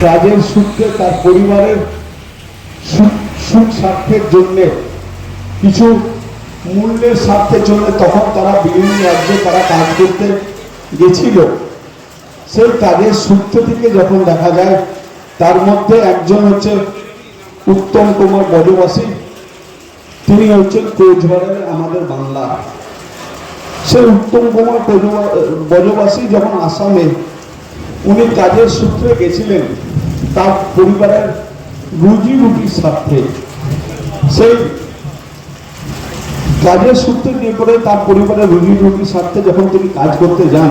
কাজের সূত্রে তার পরিবারের সুখ- স্বার্থের জন্যে, কিছু মূল্যের স্বার্থের জন্য তখন তারা বিভিন্ন রাজ্যে তারা কাজ করতে গেছিল। সেই কাজের সূত্র থেকে যখন দেখা যায়, তার মধ্যে একজন হচ্ছে উত্তম কুমার বজবাসী তিনি হচ্ছেন কোচবিহারের আমাদের বাংলা। সেই উত্তম কুমার বজবা- বজবাসী যখন আসামে, উনি কাজের সূত্রে গেছিলেন। তার পরিবারের রুজি রুটির স্বার্থে। সেই কাজের সূত্রে নিয়ে করে তার পরিবারের রুজি রুটির স্বার্থে যখন তিনি কাজ করতে যান,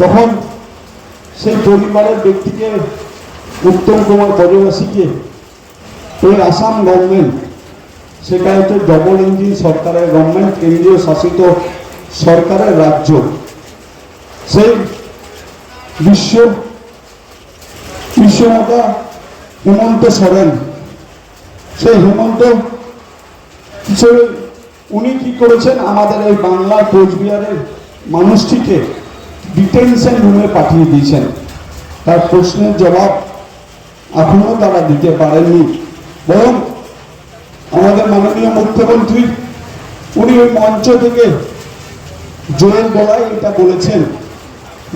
তখন সেই পরিবারের ব্যক্তিকে উত্তম কুমার ব্রজবাসীকে ওই আসাম গভর্নমেন্ট সেটা হচ্ছে ডবল ইঞ্জিন সরকারের গভর্নমেন্ট, কেন্দ্রীয় শাসিত সরকারের রাজ্য। সেই বিশ্ব বিশ্বমাতা হেমন্ত সরেন। সেই হেমন্ত উনি কি করেছেন? আমাদের এই বাংলার কোচবিহারের মানুষটিকে ডিটেনশন রুমে পাঠিয়ে দিয়েছেন। তার প্রশ্নের জবাব এখনও তারা দিতে পারেননি। বরং আমাদের মাননীয় মুখ্যমন্ত্রী, উনি ওই মঞ্চ থেকে জোরের গলায় এটা বলেছেন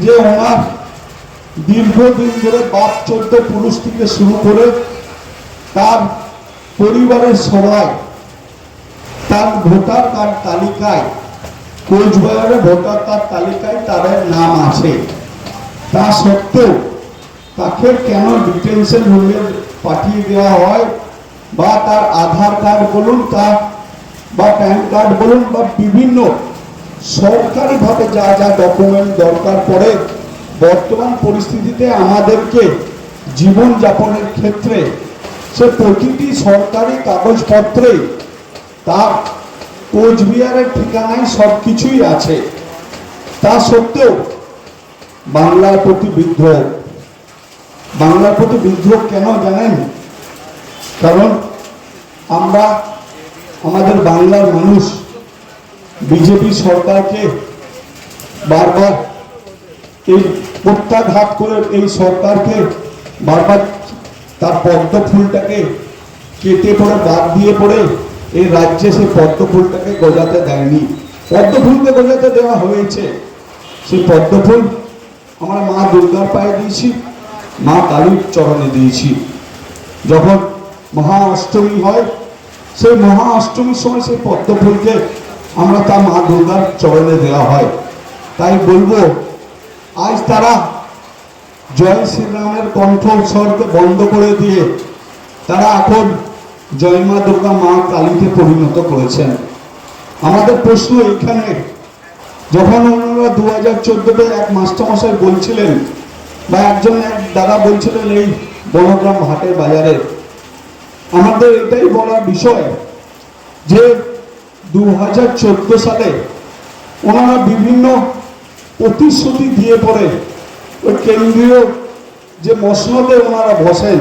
যে ওনার দীর্ঘদিন ধরে বাপ চোদ্দ পুরুষ থেকে শুরু করে তার পরিবারের সবাই, তার ভোটার কার্ড তালিকায় কোচবিহারের ভোটার কার্ড তালিকায় তাদের নাম আছে। তা সত্ত্বেও তাকে কেন ডিটেনশন রুমে পাঠিয়ে দেওয়া হয় বা তার আধার কার্ড বলুন তার বা প্যান কার্ড বলুন বা বিভিন্ন সরকারিভাবে যা যা ডকুমেন্ট দরকার পড়ে বর্তমান পরিস্থিতিতে আমাদেরকে জীবন যাপনের ক্ষেত্রে সে প্রতিটি সরকারি কাগজপত্রে তার কোচবিহারের ঠিকানায় সব কিছুই আছে। তা সত্ত্বেও বাংলার প্রতি বিদ্রোহ। বাংলার প্রতি বিদ্রোহ কেন জানেন কারণ আমরা আমাদের বাংলার মানুষ, বিজেপি সরকারকে বারবার এই প্রত্যাঘাত করে এই সরকারকে বারবার তার পদ্ম ফুলটাকে কেটে পড়ে, বাদ দিয়ে পড়ে এই রাজ্যে সেই পদ্ম ফুলটাকে গজাতে দেয়নি। পদ্ম ফুলকে গজাতে দেওয়া হয়েছে। সেই পদ্ম ফুল আমরা মা দুর্গার পায়ে দিয়েছি, মা কালীর চরণে দিয়েছি। যখন মহা অষ্টমী হয়, সেই মহা অষ্টমীর সময় সেই পদ্ম ফুলকে আমরা তা মা দুর্গার চরণে দেওয়া হয়। তাই বলব আজ তারা জয় শ্রীরামের কণ্ঠ উৎসর্গ বন্ধ করে দিয়ে তারা এখন জয় মা দুর্গা মা কালীতে পরিণত করেছেন। আমাদের প্রশ্ন এখানে যখন ওনারা দু হাজার চোদ্দোতে এক মাস্টারমশাই বলছিলেন বা একজন এক দাদা বলছিলেন এই বনগ্রাম হাটের বাজারে, আমাদের এটাই বলার বিষয় যে দু হাজার চোদ্দ সালে ওনারা বিভিন্ন প্রতিশ্রুতি দিয়ে পরে ওই কেন্দ্রীয় যে মসনদে ওনারা বসেন,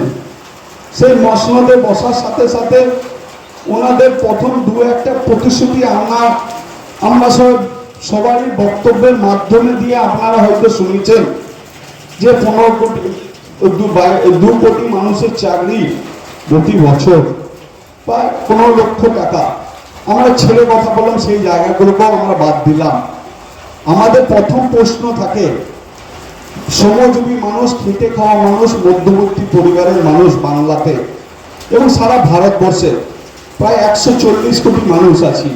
সেই মসনদে বসার সাথে সাথে ওনাদের প্রথম দু একটা প্রতিশ্রুতি আমরা আমরা সব সবারই বক্তব্যের মাধ্যমে দিয়ে আপনারা হয়তো শুনেছেন যে পনেরো কোটি, দু কোটি মানুষের চাকরি প্রতি বছর, প্রায় পনেরো লক্ষ টাকা। আমরা ছেড়ে কথা বললাম, সেই জায়গাগুলোকেও আমরা বাদ দিলাম। আমাদের প্রথম প্রশ্ন থাকে, শ্রমজীবী মানুষ, খেটে খাওয়া মানুষ মধ্যবর্তী পরিবারের মানুষ বাংলাতে এবং সারা ভারতবর্ষে প্রায় একশো চল্লিশ কোটি মানুষ আছি,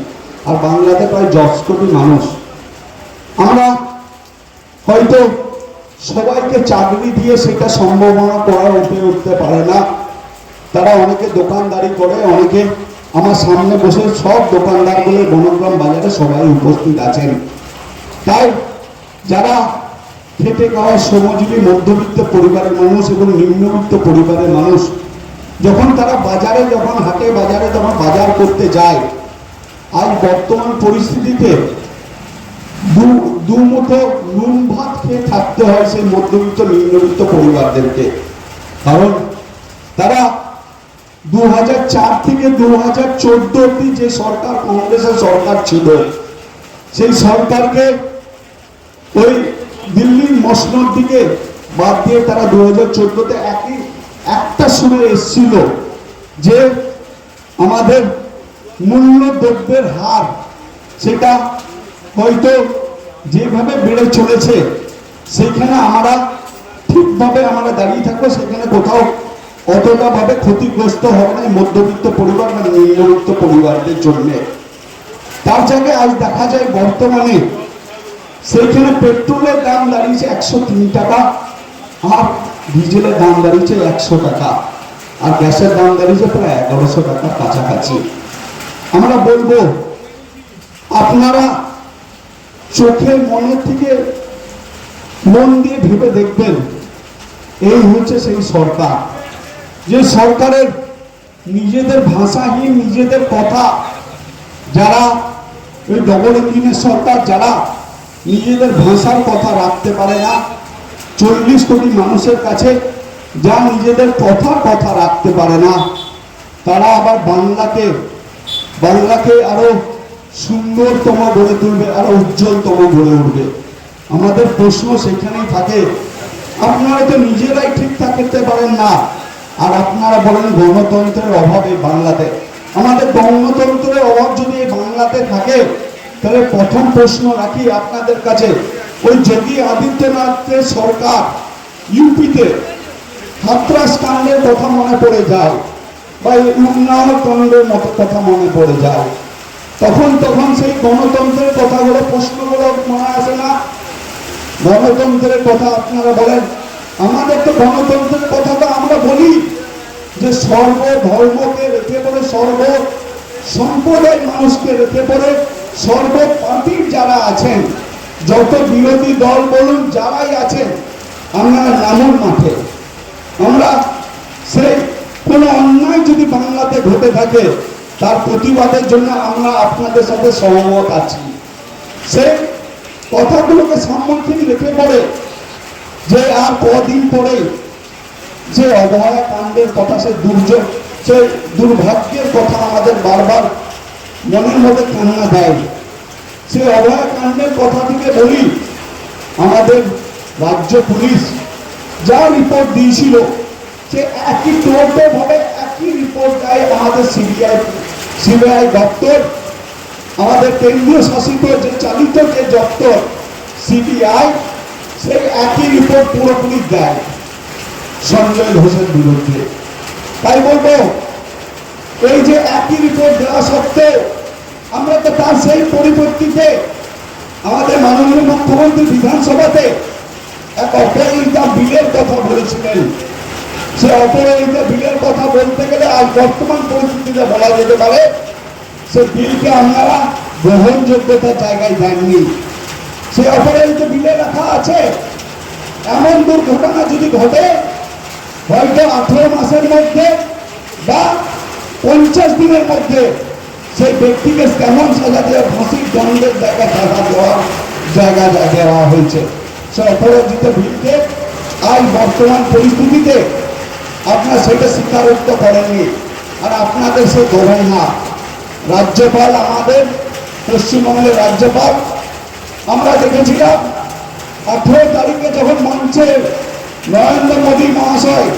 আর বাংলাতে প্রায় দশ কোটি মানুষ। আমরা হয়তো সবাইকে চাকরি দিয়ে সেটা সম্ভাবনা করা উঠে উঠতে পারে না। তারা অনেকে দোকানদারি করে, অনেকে আমার সামনে বসে সব দোকানদারগুলো বনগ্রাম বাজারে সবাই উপস্থিত আছেন। তাই যারা খেটে খাওয়া শ্রমজীবী, মধ্যবিত্ত পরিবারের মানুষ এবং নিম্নবিত্ত পরিবারের মানুষ, যখন তারা বাজারে যখন, হাটে বাজারে যখন বাজার করতে যায়, আজ বর্তমান পরিস্থিতিতে দু মুঠো নুন ভাত খেয়ে থাকতে হয় সেই মধ্যবিত্ত, নিম্নবিত্ত পরিবারদেরকে। কারণ তারা দু থেকে দু হাজার চোদ্দ অব্দি যে সরকার, কংগ্রেসের সরকার ছিল, সেই সরকারকে ওই দিল্লির মসনদ দিকে বাদ দিয়ে তারা দু হাজার চোদ্দতে একই শুনে এসছিল যে আমাদের মূল্য দ্রব্যের হার, সেটা হয়তো যেভাবে বেড়ে চলেছে, সেখানে আমরা ঠিকভাবে আমরা দাঁড়িয়ে থাকব, সেখানে কোথাও অতটা ভাবে ক্ষতিগ্রস্ত হবে না মধ্যবিত্ত পরিবার বা নিম্নবিত্ত পরিবারদের জন্য। তার জায়গায় আজ দেখা যায় বর্তমানে সেইখানে পেট্রোলের দাম দাঁড়িয়েছে একশো তিন টাকা, আর ডিজেলের দাম দাঁড়িয়েছে একশো টাকা, আর গ্যাসের দাম দাঁড়িয়েছে প্রায় এগারোশো টাকার কাছাকাছি। আমরা বলব, আপনারা চোখে মনের থেকে মন দিয়ে ভেবে দেখবেন, এই হচ্ছে সেই সরকার। যে সরকারের নিজেদের ভাষাহীন, নিজেদের কথা, যারা ওই ডবল ইঞ্জিনের সরকার, যারা নিজেদের ভাষার কথা রাখতে পারে না। চল্লিশ কোটি মানুষের কাছে যা নিজেদের কথার কথা রাখতে পারে না। তারা আবার বাংলাকে বাংলাকে আরও সুন্দরতম গড়ে তুলবে, আরও উজ্জ্বলতম গড়ে উঠবে। আমাদের প্রশ্ন সেখানেই থাকে, আপনারা তো নিজেরাই ঠিক থাকতে পারেন না। আর আপনারা বলেন গণতন্ত্রের অভাবে বাংলাতে। আমাদের গণতন্ত্রের অভাব যদি বাংলাতে থাকে তাহলে প্রথম প্রশ্ন রাখি আপনাদের কাছে। ওই যোগী আদিত্যনাথের সরকার ইউপিতে হাতরাস কাণ্ডের কথা মনে পড়ে যায় বা এই উন্নয়ন কাণ্ডের মতো কথা মনে পড়ে যায়। তখন তখন সেই গণতন্ত্রের কথাগুলো, প্রশ্নগুলো মনে আসে না। গণতন্ত্রের কথা আপনারা বলেন। আমাদের তো গণতন্ত্রের কথা তো আমরা বলি যে সর্ব ধর্মকে রেখে পড়ে সর্ব সম্প্রদায়ের মানুষকে রেখে পড়ে। সর্ব পার্টির যারা আছেন, যত বিরোধী দল বলুন, যারাই আছেন, আমরা নামুন মাঠে। আমরা সেই কোনো অন্যায় যদি বাংলাতে ঘটে থাকে, তার প্রতিবাদের জন্য আমরা আপনাদের সাথে সহমত আছি। সে কথাগুলোকে সম্মুখীন রেখে পড়ে যে আর কদিন পরে যে অবহেলা কাণ্ডের কথা সে দুর্যোগ সে দুর্ভাগ্যের কথা আমাদের বারবার মধ্যে কান্না দেয় সে অবহেলা কাণ্ডের কথা থেকে বলি, আমাদের রাজ্য পুলিশ যা রিপোর্ট দিয়েছিল, সে একই ভাবে একই রিপোর্ট দেয় আমাদের সিবিআই সিবিআই দপ্তর। আমাদের কেন্দ্রীয় শাসিত যে চালিত যে দপ্তর সিবিআই সেই একই রিপোর্ট পুরোপুরি দেয় সঞ্জয় ঘোষের বিরুদ্ধে। তাই বলব, এই যে রিপোর্ট দেওয়া সত্ত্বেও আমরা তো তার সেই পরিবর্তিতে আমাদের মাননীয় মুখ্যমন্ত্রী বিধানসভাতে এক অপরাজিতা বিলের কথা বলেছিলেন। সে অপরাজিতা বিলের কথা বলতে গেলে আজ বর্তমান পরিস্থিতিতে বলা যেতে পারে সে বিলকে আপনারা গ্রহণযোগ্যতার জায়গায় দেননি। সে অপরাজিত বিলে রাখা আছে, এমন দুর্ঘটনা যদি ঘটে, হয়তো আঠারো মাসের মধ্যে বা পঞ্চাশ দিনের মধ্যে সেই ব্যক্তিকে কেমন সাজা দেওয়া ফাঁসির দণ্ডের জায়গা সাজা দেওয়ার জায়গা দেওয়া হয়েছে। সে অপরাজিত বিলকে আজ বর্তমান পরিস্থিতিতে আপনার সেটা স্বীকারোক্ত করেননি। আর আপনাদের সে করেন না রাজ্যপাল আমাদের, পশ্চিমবঙ্গের রাজ্যপাল, আমরা দেখেছিলাম আঠেরো তারিখে যখন মঞ্চে নরেন্দ্র মোদী মহাশয়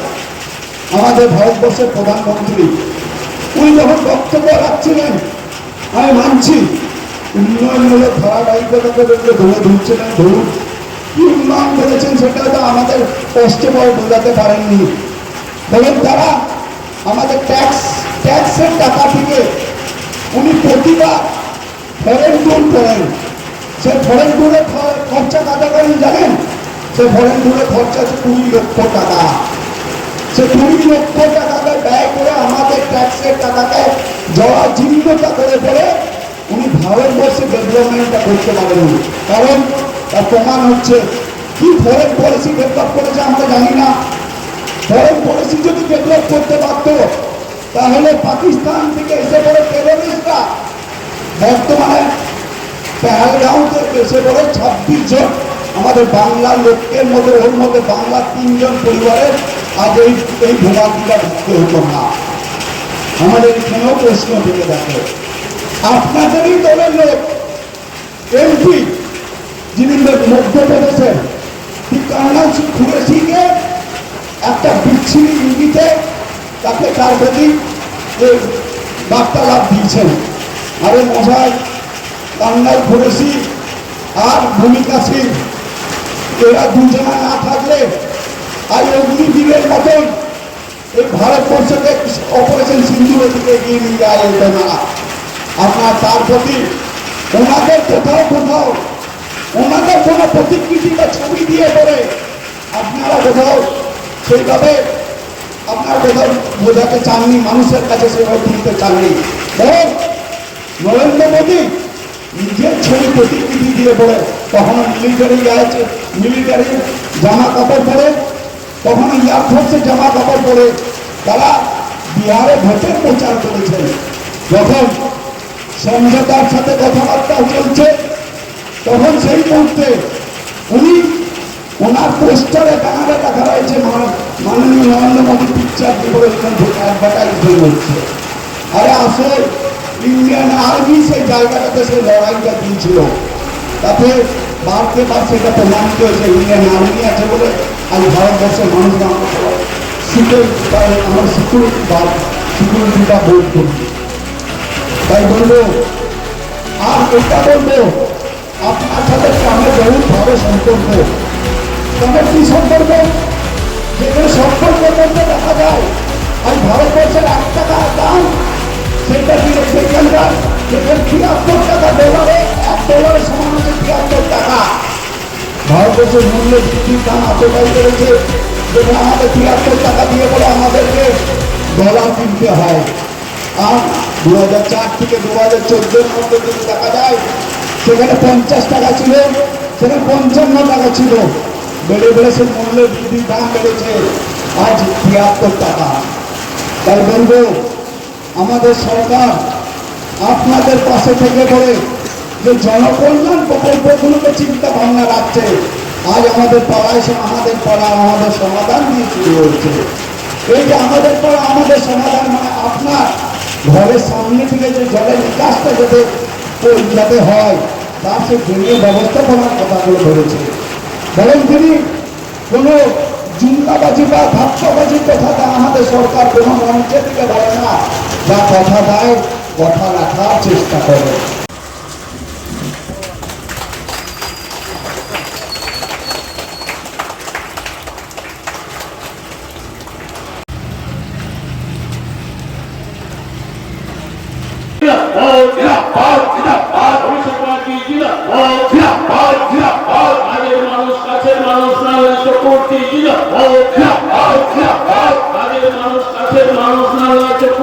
আমাদের ভারতবর্ষের প্রধানমন্ত্রী উনি যখন বক্তব্য রাখছিলেন, আমি মানছি উন্নয়নমূলক ধারাবাহিকতাকে ধরে ধরছিলেন ধরুন। কি উন্নয়ন করেছেন সেটা তো আমাদের কষ্ট করে বোঝাতে পারেননি। বলেন তারা, আমাদের ট্যাক্স, ট্যাক্সের টাকা থেকে উনি প্রতিবার ফরেন ট্যুর করেন। সে ফরেন ট্যুরে খরচা কাটা করেন জানেন? সে ফরেন ট্যুরে খরচা আছে কুড়ি লক্ষ টাকা। সে কুড়ি লক্ষ আমাদের ট্যাক্সের করে উনি ভারতবর্ষে তার প্রমাণ হচ্ছে, কি পলিসি করেছে পলিসি যদি করতে তাহলে পাকিস্তান থেকে এসে পড়ে টেরোরিস্টরা বর্তমানে পেহালগাঁওতে এসে পড়ে ছাব্বিশ জন। আমাদের বাংলার লোকের মধ্যে, ওর মধ্যে বাংলার তিনজন পরিবারের আজ এই ভোগান্তিটা ভুগতে হতো না। আমাদের এখানেও প্রশ্ন থেকে দেখে। আপনাদেরই দলের লোক, এমপি, যিনি মধ্যপ্রদেশের কারণ খুলেছিকে একটা বিচ্ছিরি ইঙ্গিতে তাকে তার প্রতি বার্তালাপ দিয়েছেন। আরে মশাই কান্নাই ফরেছি আর ভূমিকা সিং এরা দুজনা না থাকলে আর অগ্নিবীরের মতন এই ভারতবর্ষকে অপারেশন সিন্ধুর দিকে এগিয়ে নিয়ে যাওয়া যেত না। আপনার তার প্রতি ওনাদের কোথাও কোথাও ওনাদের কোনো প্রতিকৃতি বা ছবি দিয়ে পড়ে আপনারা কোথাও সেইভাবে আপনার কোথাও বোঝাতে চাননি, মানুষের কাছে সেভাবে তুলতে চাননি। বরং নরেন্দ্র মোদী নিজের ছবি প্রতিকৃতি দিয়ে পড়ে, কখনো মিলিটারি আছে মিলিটারি জামা কাপড় পরে কখনো এয়ারফোর্সের জামা কাপড় পরে তারা বিহারে ভোটের প্রচার করেছেন যখন সমঝোতার সাথে কথাবার্তা চলছে, তখন সেই মুহূর্তে উনি ওনার পোস্টারে টাঙালে দেখা রয়েছে মাননীয় নরেন্দ্র মোদী পিকচার বলে অ্যাডভার্টাইজমেন্ট হচ্ছে আরে আসলে ইন্ডিয়ান আর্মি সেই জায়গাটাতে সেই লড়াইটা দিয়েছিল। তাতে বারকে বার সেটা প্রমাণিত হয়েছে ইন্ডিয়ান আর্মি আছে বলে আজ ভারতবর্ষের মানুষরা সিকিউরিটি আমার সিকিউরিটি বা সিকিউরিটিটা বোধ করি তাই বলব, আর এটা বলব, আপনার সাথে আমার বহুত ভাবে সম্পর্ক। তবে কি সম্পর্ক? যেখানে সম্পর্ক করতে দেখা যায়, আজ ভারতবর্ষের এক টাকা দাম, সেটা দিয়ে সেখানকার যেখানে তিয়াত্তর টাকা ডলারে এক ডলারের তিয়াত্তর টাকা ভারতবর্ষের মূল্য বৃদ্ধির দাম এতটাই বেড়েছে যেখানে আমাদের তিয়াত্তর টাকা দিয়ে বলে আমাদেরকে ডলার কিনতে হয়। আর দু হাজার চার থেকে দু হাজার চোদ্দোর মধ্যে যদি দেখা যায়, সেখানে পঞ্চাশ টাকা ছিল, সেখানে পঞ্চান্ন টাকা ছিল। বেড়ে বেড়ে সে মূল্য বৃদ্ধির দাম বেড়েছে। আজ তিয়াত্তর টাকা। তাই বলব, আমাদের সরকার আপনাদের পাশে থেকে পড়ে যে জনকল্যাণ প্রকল্পগুলোকে চিন্তা ভাবনা রাখছে, আজ আমাদের পাড়ায় আমাদের পাড়া, আমাদের সমাধান দিয়ে শুরু হচ্ছে এই যে আমাদের পাড়া, আমাদের সমাধান মানে আপনার ঘরের সামনে থেকে যে জলের নিকাশটা যাতে যাতে হয়, তার সে জলীয় ব্যবস্থাপনার কথাগুলো ধরেছে। বরং তিনি কোনো জুমকাবাজি বা ধাপ্পাবাজির কথাটা আমাদের সরকার কোনো মঞ্চের দিকে বলে না, যা কথা দেয়, কথা রাখার চেষ্টা করে। আগের